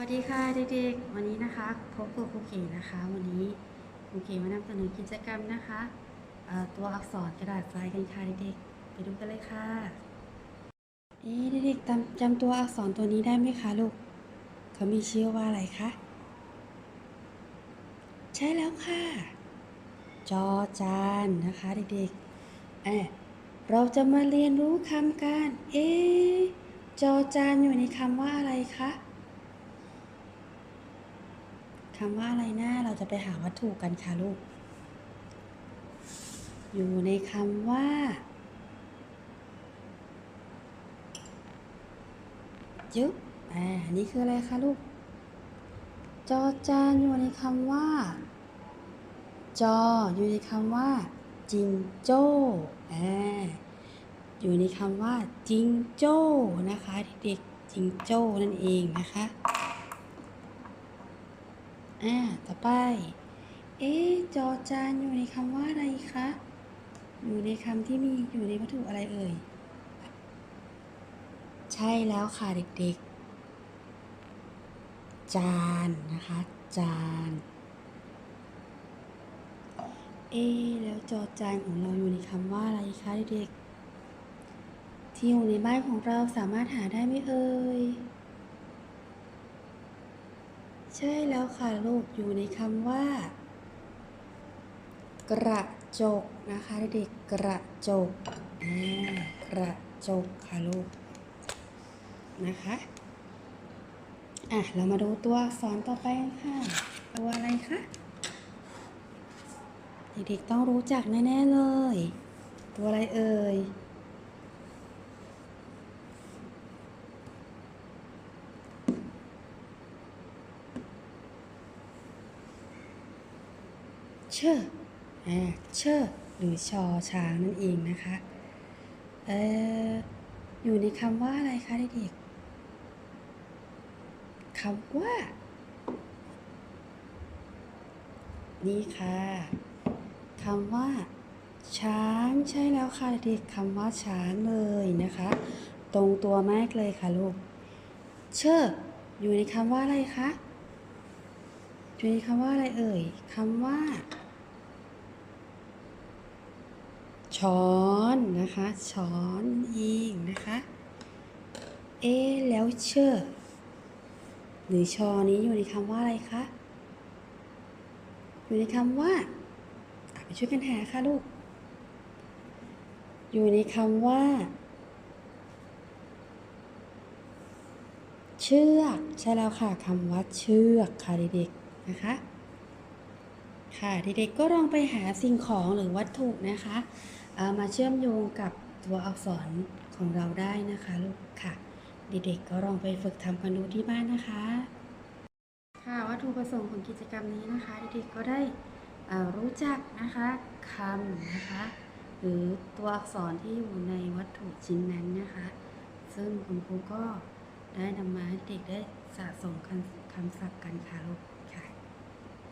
สวัสดีค่ะเด็กๆ วันนี้นะคะพบกับครูเก๋นะคะ วันนี้ครูเก๋มานำเสนอกิจกรรมนะคะตัวอักษรกระดาษทรายกันค่ะเด็กๆไปดูกันเลยค่ะเอ๊เด็กๆจำจำตัวอักษรตัวนี้ได้ไหมคะลูกเขามีชื่อว่าอะไรคะใช่แล้วค่ะ จอจานนะคะเด็กๆเอเราจะมาเรียนรู้คำกันเอ๊จอจานอยู่ในคำว่าอะไรคะ คำว่าอะไรนะเราจะไปหาวัตถุกันค่ะลูก อยู่ในคำว่า จึ๊บอ่าอันนี้คืออะไรคะลูก จอจานอยู่ในคำว่า จอ อยู่ในคำว่า จิงโจ้อ่าอยู่ในคำว่าจิงโจ้นะคะเด็กๆจิงโจ้นั่นเองนะคะ อ่า ต่อไป เอ๊ะจอจานอยู่ในคำว่าอะไรคะ อยู่ในคำที่มีอยู่ในวัตถุอะไรเอ่ย ใช่แล้วค่ะเด็กๆ จานนะคะ จาน เอ๊ะแล้วจอจานของเราอยู่ในคำว่าอะไรคะเด็กๆ ที่อยู่ในบ้านของเราสามารถหาได้ไหมเอ่ย ใช่แล้วค่ะลูกอยู่ในคำว่า กระจกนะคะเด็กๆกระจกกระจกค่ะลูกนะคะอะเรามาดูตัวอักษรต่อไปค่ะ ตัวอะไรคะเด็กๆต้องรู้จักแน่ๆเลย ตัวอะไรเอ่ย เชออ่าเชอหรือชอช้างนั่นเองนะคะเอ่ออยู่ในคำว่าอะไรคะเด็กๆคำว่า นี่ค่ะคำว่า ช้างใช่แล้วค่ะเด็กๆคำว่าช้างเลยนะคะ ตรงตัวมากเลยค่ะลูก เชออยู่ในคำว่าอะไรคะอยู่ในคำว่าอะไรเอ่ยคำว่า ช้อนนะคะ ช้อนอีกนะคะ เอะแล้วเชอหรือชอนี้อยู่ในคำว่าอะไรคะ อยู่ในคำว่าไปช่วยกันหาค่ะลูก อยู่ในคำว่า เชือกใช่แล้วค่ะคำว่าเชือกค่ะเด็กๆนะคะ ค่ะเด็กๆก็ลองไปหาสิ่งของหรือวัตถุนะคะ มาเชื่อมโยงกับตัวอักษรของเราได้นะคะลูกค่ะ เด็กๆก็ลองไปฝึกทำกันดูที่บ้านนะคะ ค่ะวัตถุประสงค์ของกิจกรรมนี้นะคะ เด็กๆก็ได้รู้จักนะคะคำนะคะ หรือตัวอักษรที่อยู่ในวัตถุชิ้นนั้นนะคะ ซึ่งคุณครูก็ได้นำมาให้เด็กได้สะสมคำคำศัพท์กันค่ะลูก